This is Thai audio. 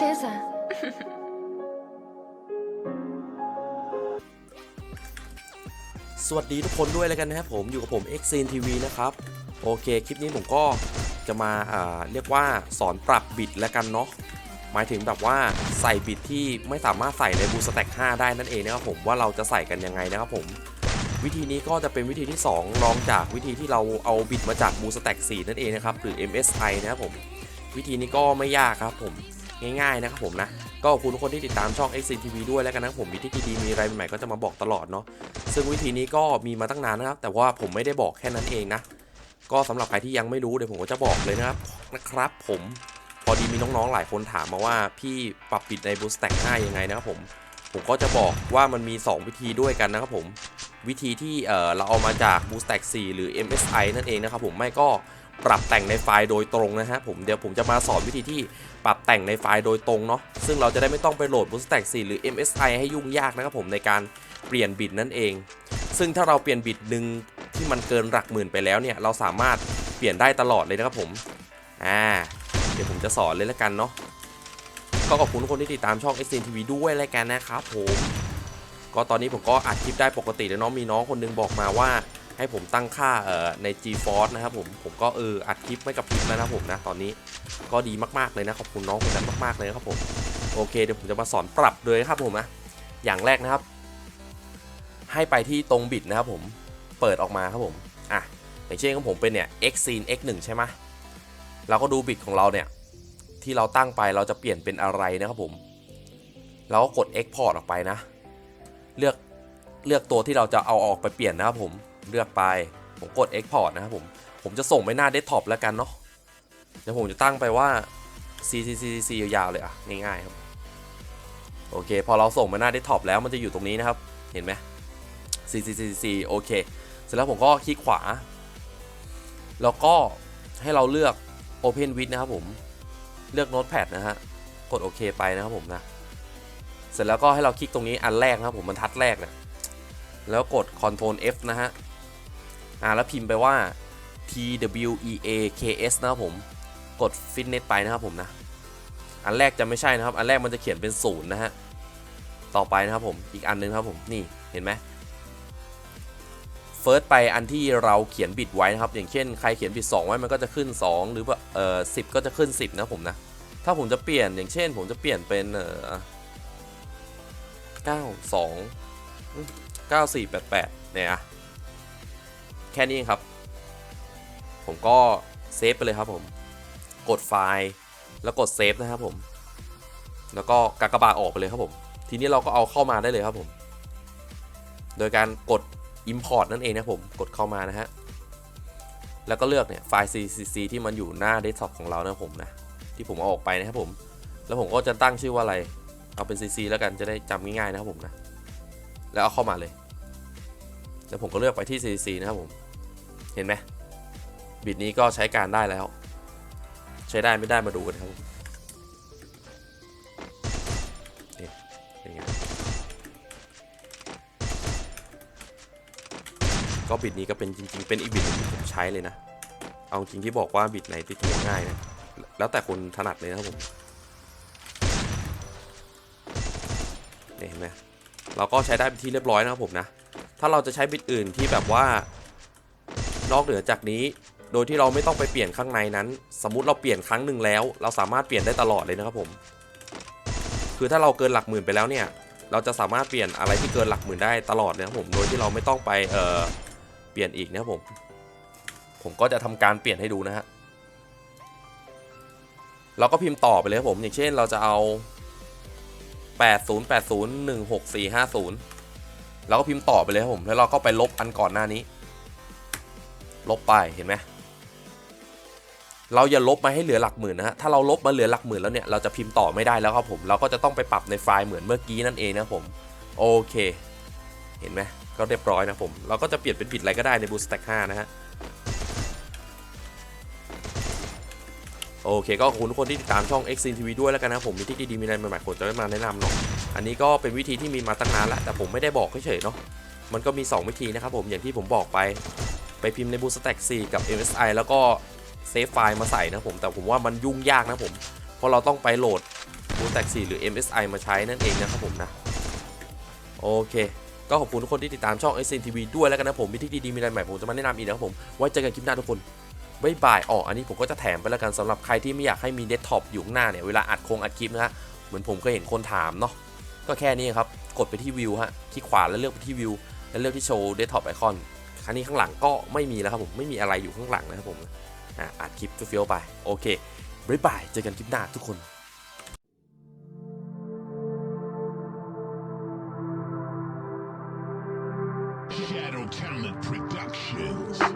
certeza. สวัสดีทุกคนด้วยแล้วกันนะครับผมอยู่กับผม x z TV นะครับ โอเค คลิปนี้ผมก็จะมาอ่าเรียกว่าสอนปรับบิดแล้วกันเนาะหมายถึงแบบว่าใส่บิดที่ไม่สามารถใส่ในบูสแต็ก5ได้นั่นเองนะครับผมว่าเราจะใส่กันยังไงนะครับผมวิธีนี้ก็จะเป็นวิธีที่ 2 รองจากวิธีที่เราเอาบิดมาจากบูสแต็ก4นั่นเองนะครับหรือ MSI นะครับผม วิธีนี้ก็ไม่ยากครับผม ง่ายๆนะครับผมนะ ก็ขอบคุณทุกคนที่ติดตามช่อง x z TV ด้วยแล้วกันนะครับผมมีที่ดีๆมีอะไรใหม่ๆก็จะมาบอกตลอดเนาะซึ่งวิธีนี้ก็มีมาตั้งนานนะครับ แต่ว่าผมไม่ได้บอกแค่นั้นเองนะ ก็สำหรับใครที่ยังไม่รู้เดี๋ยวผมก็จะบอกเลยนะครับนะครับ ผมพอดีมีน้องๆหลายคนถามมาว่าพี่ปรับปิดใน Boost Stack 5ยังไงนะครับผมผมก็จะบอกว่ามันมี 2 วิธีด้วยกันนะครับผมวิธีที่เออเราเอามาจาก Boost Stack 4หรือ MSI นั่นเองนะครับผมไม่ก็ ปรับแต่งในไฟล์โดยตรงนะฮะผมเดี๋ยวผมจะมาสอนวิธีที่ปรับแต่งในไฟล์โดยตรงเนาะซึ่งเราจะได้ไม่ต้องไปโหลด Boost Stack 4หรือ MSI ให้ยุ่งยากนะครับผมในการเปลี่ยนบิตนั่นเอง ซึ่งถ้าเราเปลี่ยนบิตหนึ่งที่มันเกินหลักหมื่นไปแล้วเนี่ยเราสามารถเปลี่ยนได้ตลอดเลยนะครับผมอ่าเดี๋ยวผมจะสอนเลยแล้วกันเนาะก็ขอบคุณทุกคนที่ติดตามช่อง s n TV ด้วยแล้วกันนะครับผมก็ตอนนี้ผมก็อัดคลิปได้ปกติแล้วเนาะมีน้องคนนึงบอกมาว่า ให้ผมตั้งค่าใน GeForce นะครับผมผมก็เอออัดคลิปไม่กับคลิปแล้วนะครับผมนะตอนนี้ก็ดีมากๆเลยนะขอบคุณน้องคนนั้นมากๆเลยครับผมโอเคเดี๋ยวผมจะมาสอนปรับเลยครับผมนะอย่างแรกนะครับ ให้ไปที่ตรงบิตนะครับผมเปิดออกมาครับผมอะอย่างเช่นของผมเป็นเนี่ย x scene x 1ใช่ไหมเราก็ดูบิตของเราเนี่ยที่เราตั้งไปเราจะเปลี่ยนเป็นอะไรนะครับผมเราก็กด export ออกไปนะ เลือกเลือกตัวที่เราจะเอาออกไปเปลี่ยนนะครับผม เลือกไป ผมกด export นะครับผม ผมจะส่งไปหน้า desktop แล้วกันเนาะ เดี๋ยวผมจะตั้งไปว่า c c c c ยาวๆเลยอะ ง่ายๆครับ โอเค พอเราส่งมาหน้า desktop แล้วมันจะอยู่ตรงนี้นะครับ เห็นไหม C C C C โอเค เสร็จแล้วผมก็คลิกขวา แล้วก็ให้เราเลือก Open with นะครับผม เลือก Notepad นะฮะ กดโอเคไปนะครับผมนะ เสร็จแล้วก็ให้เราคลิกตรงนี้อันแรกนะครับผมบรรทัดแรกเนะแล้วกด Ctrl F นะฮะ อ่าแล้วพิมพ์ไปว่า T W E A K S นะครับผมกด Fitness ไปนะครับผมนะ อันแรกจะไม่ใช่นะครับ อันแรกมันจะเขียนเป็นศูนย์นะฮะ ต่อไปนะครับผม อีกอันนึงครับผม นี่ เห็นไหมเฟิร์สไปอันที่เราเขียนบิตไว้นะครับ อย่างเช่นใครเขียนบิต2ไว้มันก็จะขึ้น 2 หรือว่าเอ่อสิก็จะขึ้น 10 นะผมนะ ถ้าผมจะเปลี่ยนอย่างเช่น ผมจะเปลี่ยนเป็นเอ่อ92 9488เนี่ยอะแค่นี้เอ งครับ ผมก็เซฟไปเลยครับผม กดไฟล์แล้วกดเซฟนะครับผม แล้วก็กากบาทออกไปเลยครับผม ทีนี้เราก็เอาเข้ามาได้เลยครับผม โดยการกด Import นั่นเองนะผม กดเข้ามานะฮะ แล้วก็เลือกเนี่ยไฟล์ CCC ที่มันอยู่หน้า desktop ของเรานะผมนะ ที่ผมเอาออกไปนะครับผม แล้วผมก็จะตั้งชื่อว่าอะไร เอาเป็น CC แล้วกันจะได้จำง่ายๆนะครับผมนะ แล้วเอาเข้ามาเลย แล้วผมก็เลือกไปที่ CCC นะครับผม เห็นไหมบิตนี้ก็ใช้การได้แล้ว ใช้ได้ไม่ได้มาดูกันครับผมนี่นไงก็บิตนี้ก็เป็นจริง ๆ เป็นอีกบิตหนึงที่ผมใช้เลยนะ เอาจริงที่บอกว่าบิตไหนติดตัวง่ายนะแล้วแต่คนถนัดเลยนะครับผมเห็นไหมเราก็ใช้ได้เป็นที่เรียบร้อยนะครับผมนะ ถ้าเราจะใช้บิตอื่นที่แบบว่า นอกเหนือจากนี้ โดยที่เราไม่ต้องไปเปลี่ยนข้างในนั้น สมมติเราเปลี่ยนครั้งหนึ่งแล้ว เราสามารถเปลี่ยนได้ตลอดเลยนะครับผม คือถ้าเราเกินหลักหมื่นไปแล้วเนี่ย เราจะสามารถเปลี่ยนอะไรที่เกินหลักหมื่นได้ตลอดเลยนะครับผม โดยที่เราไม่ต้องไปเอ่อเปลี่ยนอีกนะครับผม ผมก็จะทำการเปลี่ยนให้ดูนะฮะ เราก็พิมพ์ต่อไปเลยครับผม อย่างเช่นเราจะเอา8080164450เราก็พิมพ์ต่อไปเลยครับผม แล้วเราก็ไปลบอันก่อนหน้านี้ ลบไปเห็นไหมเราอย่าลบมาให้เหลือหลักหมื่นนะฮะ ถ้าเราลบมาเหลือหลักหมื่นแล้วเนี่ย เราจะพิมพ์ต่อไม่ได้แล้วครับผม เราก็จะต้องไปปรับในไฟล์เหมือนเมื่อกี้นั่นเองนะผม โอเค เห็นไหมก็เรียบร้อยนะผม เราก็จะเปลี่ยนเป็นบิตอะไรก็ได้ใน Boost Stack 5นะฮะ โอเค ก็ขอบคุณทุกคนที่ติดตามช่อง x i n TV ด้วยแล้วกันนะผม มีที่ดีๆมีอะไรใหม่ๆผมจะได้มาแนะนำเนาะ อันนี้ก็เป็นวิธีที่มีมาตั้งนานแล้ว แต่ผมไม่ได้บอกเฉยๆเนาะ มันก็มี 2 วิธีนะครับผม อย่างที่ผมบอกไป ไปพิมพ์ใน Boost Stack 4กับ MSI แล้วก็เซฟไฟล์มาใส่นะผม แต่ผมว่ามันยุ่งยากนะผม เพราะเราต้องไปโหลด BlueStack 4หรือ MSI มาใช้นั่นเองนะครับผมนะ โอเค ก็ขอบคุณทุกคนที่ติดตามช่อง s n TV ด้วยแล้วกันนะผม มีที่ดีๆมีอะไรใหม่ผมจะมาแนะนำอีกนะครับผม ไว้เจอกันคลิปหน้าทุกคนบายบายอ๋ออันนี้ผมก็จะแถมไปแล้วกันสำหรับใครที่ไม่อยากให้มีเดสก์ท็อปอยู่ข้างหน้าเนี่ย เวลาอัดโคงอัดคลิปนะฮะ เหมือนผมเคยเห็นคนถามเนาะ ก็แค่นี้ครับ กดไปที่วิวฮะ ที่ขวาแล้วเลือกไปที่วิว แล้วเลือกที่โชว์เดสก์ท็อปไอคอน ครั้งนี้ข้างหลังก็ไม่มีแล้วครับผมไม่มีอะไรอยู่ข้างหลังนะครับผมอ่าอัดคลิปเฟี้ยวไปโอเคบ๊ายบายเจอกันคลิปหน้าทุกคน Shadow Talent Productions.